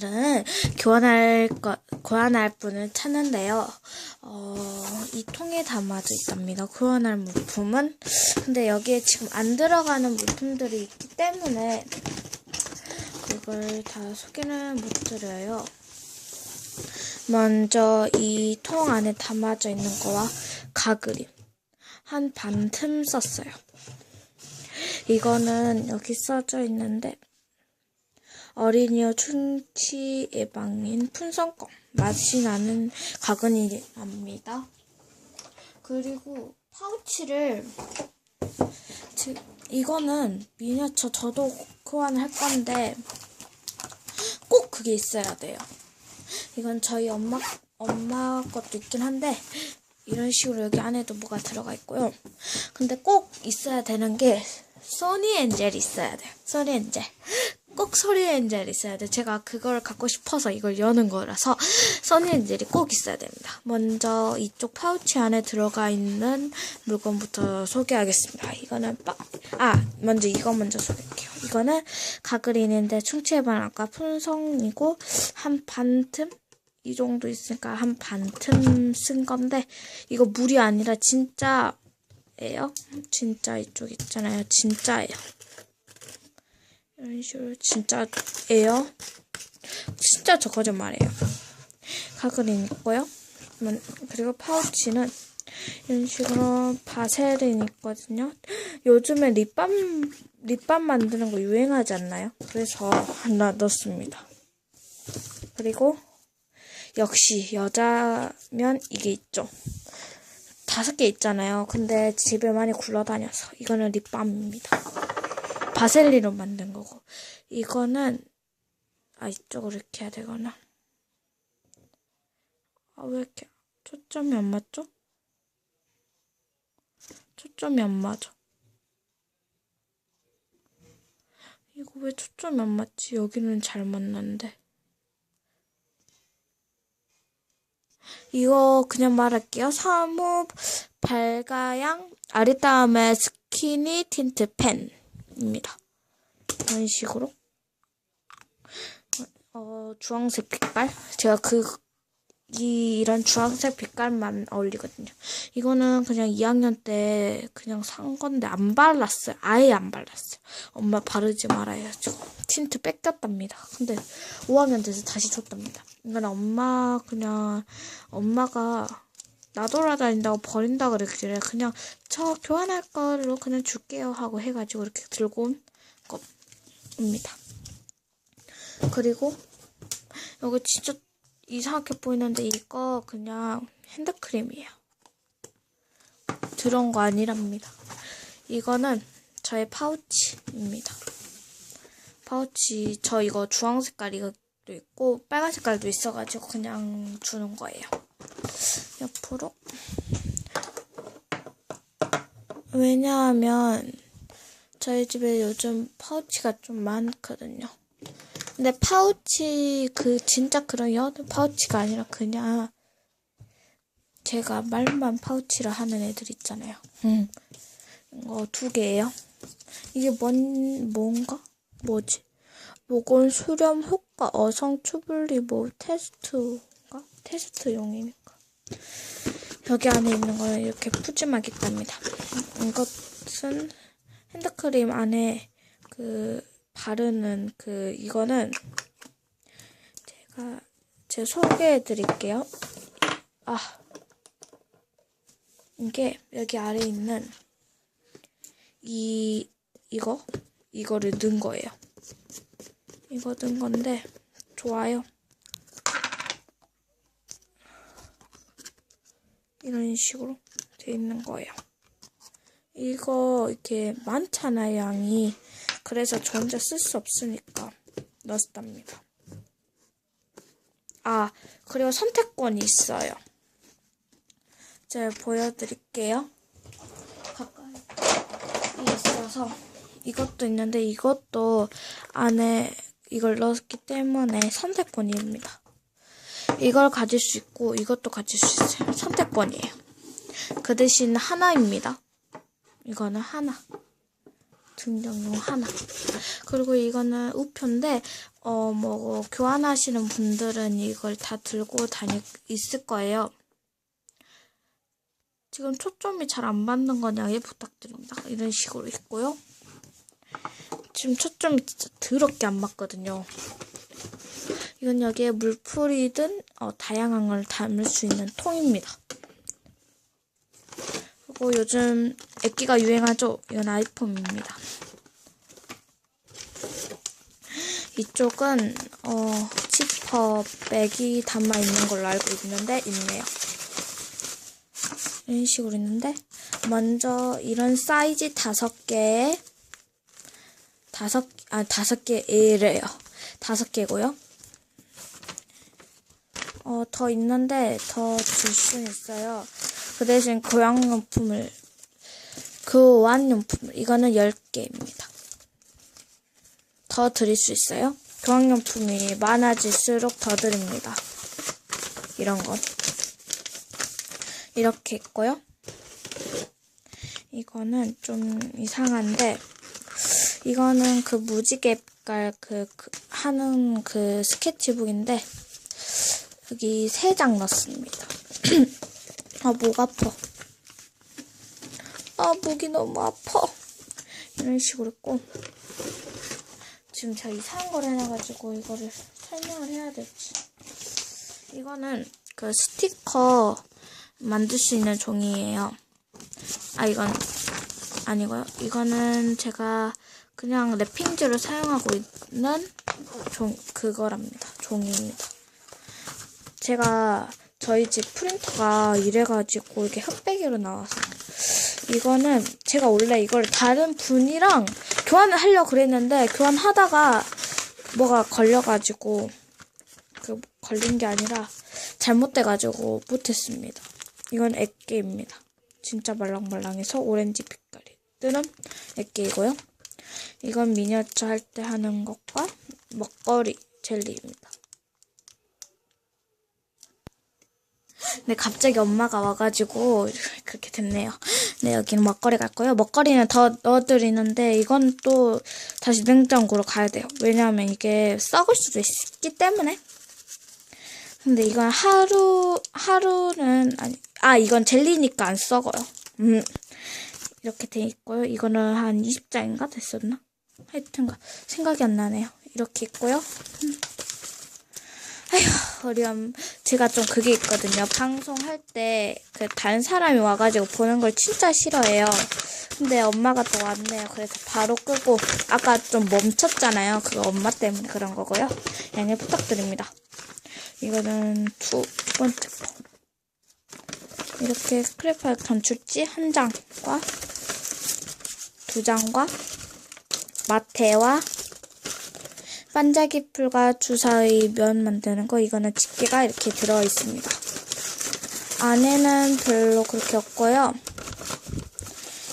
오늘은 교환할 것, 교환할 분을 찾는데요. 어, 이 통에 담아져 있답니다. 교환할 물품은. 근데 여기에 지금 안 들어가는 물품들이 있기 때문에 그걸 다 소개는 못 드려요. 먼저 이 통 안에 담아져 있는 거와 가그림 한 반 틈 썼어요. 이거는 여기 써져 있는데 어린이와 충치 예방인 푼성껌 맛이 나는 가근이랍니다. 그리고 파우치를 지- 이거는 미니어처 저도 교환할 건데 꼭 그게 있어야 돼요. 이건 저희 엄마 엄마 것도 있긴 한데 이런 식으로 여기 안에도 뭐가 들어가 있고요. 근데 꼭 있어야 되는 게 소니 엔젤 있어야 돼요. 소니 엔젤. 꼭 소니 엔젤 있어야 돼. 제가 그걸 갖고 싶어서 이걸 여는 거라서 소니 엔젤이 꼭 있어야 됩니다. 먼저 이쪽 파우치 안에 들어가 있는 물건부터 소개하겠습니다. 이거는 빠, 아, 먼저 이거 먼저 소개할게요. 이거는 가그린인데 충치예방 아까 품성이고 한 반틈 이 정도 있으니까 한 반틈 쓴 건데 이거 물이 아니라 진짜예요. 진짜 이쪽 있잖아요. 진짜예요. 이런 식으로 진짜예요. 진짜 저 거짓말이에요. 가그린 있고요. 음, 그리고 파우치는 이런 식으로 바세린 있거든요. 요즘에 립밤 립밤 만드는 거 유행하지 않나요? 그래서 하나 넣습니다. 그리고 역시 여자면 이게 있죠. 다섯 개 있잖아요. 근데 집에 많이 굴러다녀서 이거는 립밤입니다. 바셀리로 만든 거고 이거는 아 이쪽으로 이렇게 해야 되거나 아 왜 이렇게 초점이 안 맞죠? 초점이 안 맞아. 이거 왜 초점이 안 맞지? 여기는 잘 맞는데. 이거 그냥 말할게요. 사무 발가양 아리따움의 스키니 틴트 펜 입니다. 이런 식으로 어 주황색 빛깔 제가 그 이, 이런 주황색 빛깔만 어울리거든요. 이거는 그냥 2학년 때 그냥 산 건데 안 발랐어요. 아예 안 발랐어요. 엄마 바르지 말아야죠. 틴트 뺏겼답니다. 근데 5학년 돼서 다시 줬답니다. 이건 엄마 그냥 엄마가 나돌아다닌다고 버린다 그랬길래 그냥 저 교환할 걸로 그냥 줄게요 하고 해가지고 이렇게 들고 온 겁니다. 그리고 여기 진짜 이상하게 보이는데 이거 그냥 핸드크림이에요. 들어온 거 아니랍니다. 이거는 저의 파우치입니다. 파우치 저 이거 주황 색깔 이것도 있고 빨간 색깔도 있어가지고 그냥 주는 거예요. 옆으로 왜냐하면 저희 집에 요즘 파우치가 좀 많거든요. 근데 파우치 그 진짜 그런 여드 파우치가 아니라 그냥 제가 말만 파우치를 하는 애들 있잖아요. 음. 이거 두 개예요. 이게 뭔 뭔가 뭐지? 모건 수렴 효과 어성 추블리 뭐 테스트가 테스트용이니까 여기 안에 있는 거는 이렇게 푸짐하게 있답니다. 이것은 핸드크림 안에 그 바르는 그 이거는 제가 제 소개해 드릴게요. 아 이게 여기 아래 있는 이 이거 이거를 넣은 거예요. 이거 넣은 건데 좋아요. 이런 식으로 돼 있는 거예요. 이거 이렇게 많잖아요 양이. 그래서 저 혼자 쓸 수 없으니까 넣었답니다. 아, 그리고 선택권이 있어요. 제가 보여드릴게요. 가까이 있어서 이것도 있는데 이것도 안에 이걸 넣었기 때문에 선택권입니다. 이걸 가질 수 있고 이것도 가질 수 있어요. 선택권이에요. 그 대신 하나입니다. 이거는 하나. 등장용 하나. 그리고 이거는 우표인데, 어, 뭐, 교환하시는 분들은 이걸 다 들고 다니, 있을 거예요. 지금 초점이 잘 안 맞는 건 양해 부탁드립니다. 이런 식으로 있고요. 지금 초점이 진짜 더럽게 안 맞거든요. 이건 여기에 물풀이든 어, 다양한 걸 담을 수 있는 통입니다. 그리고 요즘 액기가 유행하죠? 이건 아이폰입니다. 이쪽은 어, 지퍼 백이 담아 있는 걸로 알고 있는데 있네요. 이런 식으로 있는데 먼저 이런 사이즈 다섯 개에 다섯 아 다섯 개래요. 다섯 개고요. 어, 더 있는데 더 줄 수는 있어요. 그 대신 교양용품을 교환용품을 이거는 10개입니다. 더 드릴 수 있어요. 교환용품이 많아질수록 더 드립니다. 이런 건 이렇게 있고요. 이거는 좀 이상한데 이거는 그 무지개 깔 그, 그 하는 그 스케치북인데 여기 세장 넣습니다. 아, 목 아파. 아, 목이 너무 아파. 이런 식으로 있고. 지금 제가 이상한 걸 해놔가지고 이거를 설명을 해야 될지. 이거는 그 스티커 만들 수 있는 종이에요. 아, 이건 아니고요. 이거는 제가 그냥 랩핑지로 사용하고 있는 종, 그거랍니다. 종이입니다. 제가 저희 집 프린터가 이래가지고 이게 흑백으로 나와서 이거는 제가 원래 이걸 다른 분이랑 교환을 하려고 그랬는데 교환하다가 뭐가 걸려가지고 그 걸린 게 아니라 잘못돼가지고 못했습니다. 이건 액계입니다. 진짜 말랑말랑해서 오렌지 빛깔이 뜨는 액계이고요. 이건 미니어처 할 때 하는 것과 먹거리 젤리입니다. 네, 갑자기 엄마가 와가지고 그렇게 됐네요. 네, 여기는 먹거리 갈 거예요. 먹거리는 더 넣어드리는데 이건 또 다시 냉장고로 가야 돼요. 왜냐하면 이게 썩을 수도 있기 때문에. 근데 이건 하루 하루는 아니 아 이건 젤리니까 안 썩어요. 음 이렇게 돼 있고요. 이거는 한 20장인가 됐었나? 하여튼가 생각이 안 나네요. 이렇게 있고요. 음. 아휴, 어려움. 제가 좀 그게 있거든요. 방송할 때, 그, 다른 사람이 와가지고 보는 걸 진짜 싫어해요. 근데 엄마가 또 왔네요. 그래서 바로 끄고, 아까 좀 멈췄잖아요. 그거 엄마 때문에 그런 거고요. 양해 부탁드립니다. 이거는 두 번째 거. 이렇게 스크래퍼 전출지 한 장과, 두 장과, 마테와, 반짝이 풀과 주사의 면 만드는 거 이거는 집게가 이렇게 들어 있습니다. 안에는 별로 그렇게 없고요.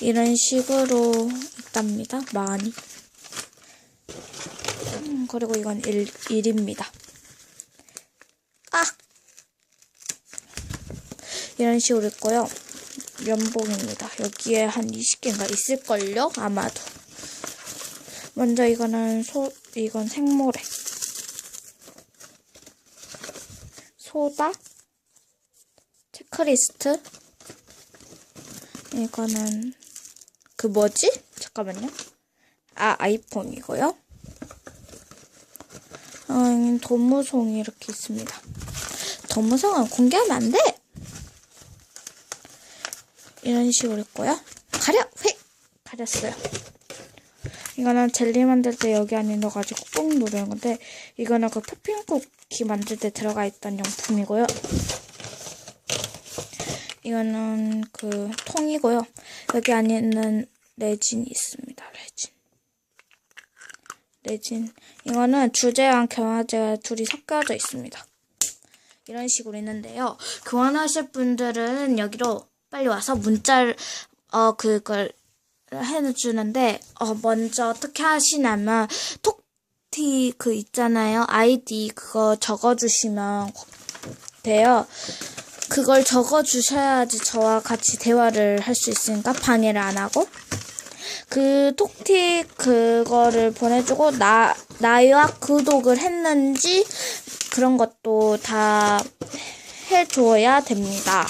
이런 식으로 있답니다. 많이. 음, 그리고 이건 1, 1입니다. 아! 이런 식으로 있고요. 면봉입니다. 여기에 한 20개인가 있을걸요? 아마도. 먼저 이거는 소, 이건 생모래. 소다. 체크리스트. 이거는, 그 뭐지? 잠깐만요. 아, 아이폰이고요. 어, 도무송이 이렇게 있습니다. 도무송은 공개하면 안 돼! 이런 식으로 있고요. 가려! 휙! 가렸어요. 이거는 젤리 만들 때 여기 안에 넣어가지고 꾹 누르는 건데 이거는 그 푸핑 쿠키 만들 때 들어가 있던 용품이고요. 이거는 그 통이고요. 여기 안에는 레진이 있습니다. 레진. 레진. 이거는 주제랑 경화제가 둘이 섞여져 있습니다. 이런 식으로 있는데요. 교환하실 분들은 여기로 빨리 와서 문자를 어 그걸 해주는데 어 먼저 어떻게 하시냐면 톡티 그 있잖아요 아이디 그거 적어주시면 돼요. 그걸 적어주셔야지 저와 같이 대화를 할 수 있으니까 방해를 안 하고 그 톡틱 그거를 보내주고 나 나와 구독을 했는지 그런 것도 다 해줘야 됩니다.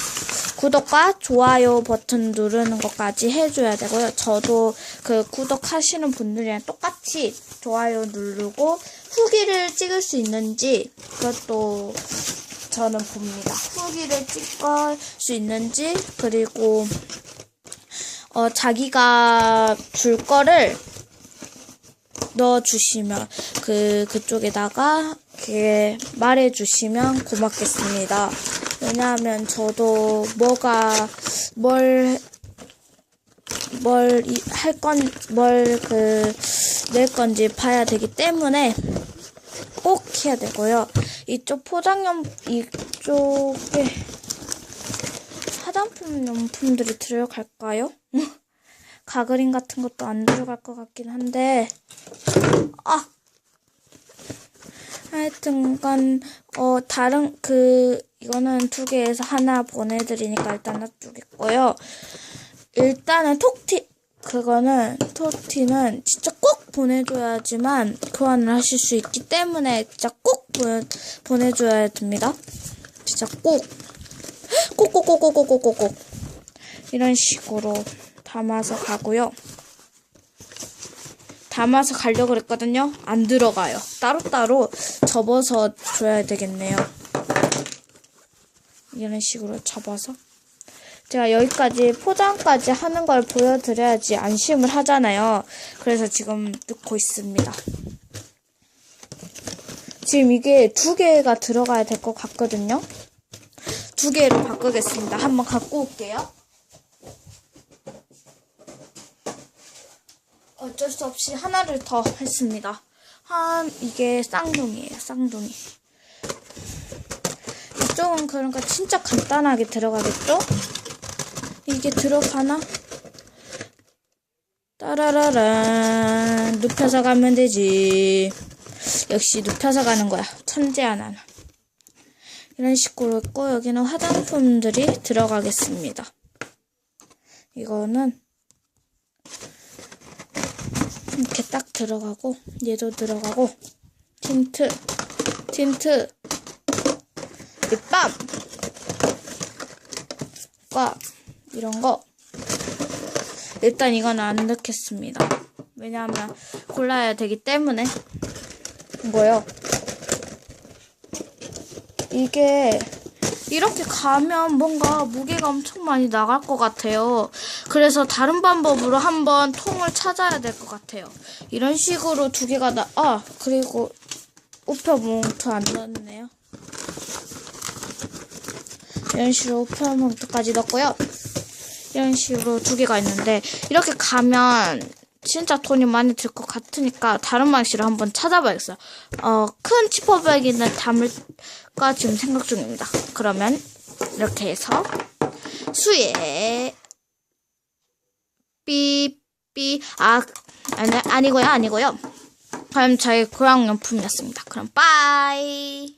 구독과 좋아요 버튼 누르는 것까지 해줘야 되고요. 저도 그 구독하시는 분들이랑 똑같이 좋아요 누르고 후기를 찍을 수 있는지 그것도 저는 봅니다. 후기를 찍을 수 있는지 그리고 어, 자기가 줄 거를 넣어주시면 그 그쪽에다가 말해주시면 고맙겠습니다. 왜냐하면 저도 뭐가 뭘 뭘 할 건 뭘 그 낼 건지 봐야 되기 때문에 꼭 해야 되고요. 이쪽 포장용 이쪽에 화장품 용품들이 들어갈까요? 가그린 같은 것도 안 들어갈 것 같긴 한데 아 하여튼 간 어 다른 그 이거는 두 개에서 하나 보내드리니까 일단 놔두겠고요. 일단은 톡티 그거는 톡티는 진짜 꼭 보내줘야지만 교환을 하실 수 있기 때문에 진짜 꼭 보내, 보내줘야 됩니다. 진짜 꼭. 꼭, 꼭, 꼭, 꼭, 꼭, 꼭, 꼭, 꼭. 이런 식으로 담아서 가고요. 담아서 가려고 그랬거든요. 안 들어가요. 따로따로 접어서 줘야 되겠네요. 이런 식으로 접어서. 제가 여기까지 포장까지 하는 걸 보여드려야지 안심을 하잖아요. 그래서 지금 넣고 있습니다. 지금 이게 두 개가 들어가야 될 것 같거든요. 두 개로 바꾸겠습니다. 한번 갖고 올게요. 어쩔 수 없이 하나를 더 했습니다. 한 이게 쌍둥이에요. 쌍둥이. 이쪽은 그러니까 진짜 간단하게 들어가겠죠? 이게 들어가나? 따라라란 눕혀서 가면 되지. 역시 눕혀서 가는 거야. 천재야 나는. 이런 식으로 있고 여기는 화장품들이 들어가겠습니다. 이거는 이렇게 딱 들어가고 얘도 들어가고 틴트 틴트. 립밤. 과. 이런 거. 일단 이건 안 넣겠습니다. 왜냐하면 골라야 되기 때문에. 이거요. 이게 이렇게 가면 뭔가 무게가 엄청 많이 나갈 것 같아요. 그래서 다른 방법으로 한번 통을 찾아야 될 것 같아요. 이런 식으로 두 개가 나, 아, 그리고 우표 봉투 안 넣었네요. 이런 식으로 우표 봉투까지 넣었고요. 이런 식으로 두 개가 있는데, 이렇게 가면 진짜 돈이 많이 들 것 같으니까 다른 방식으로 한번 찾아봐야겠어요. 어, 큰 지퍼백에는 담을 까 지금 생각 중입니다. 그러면 이렇게 해서 수에 삐삐 아 아니 아니고요 아니고요. 그럼 저희 고양용품이었습니다. 그럼 빠이.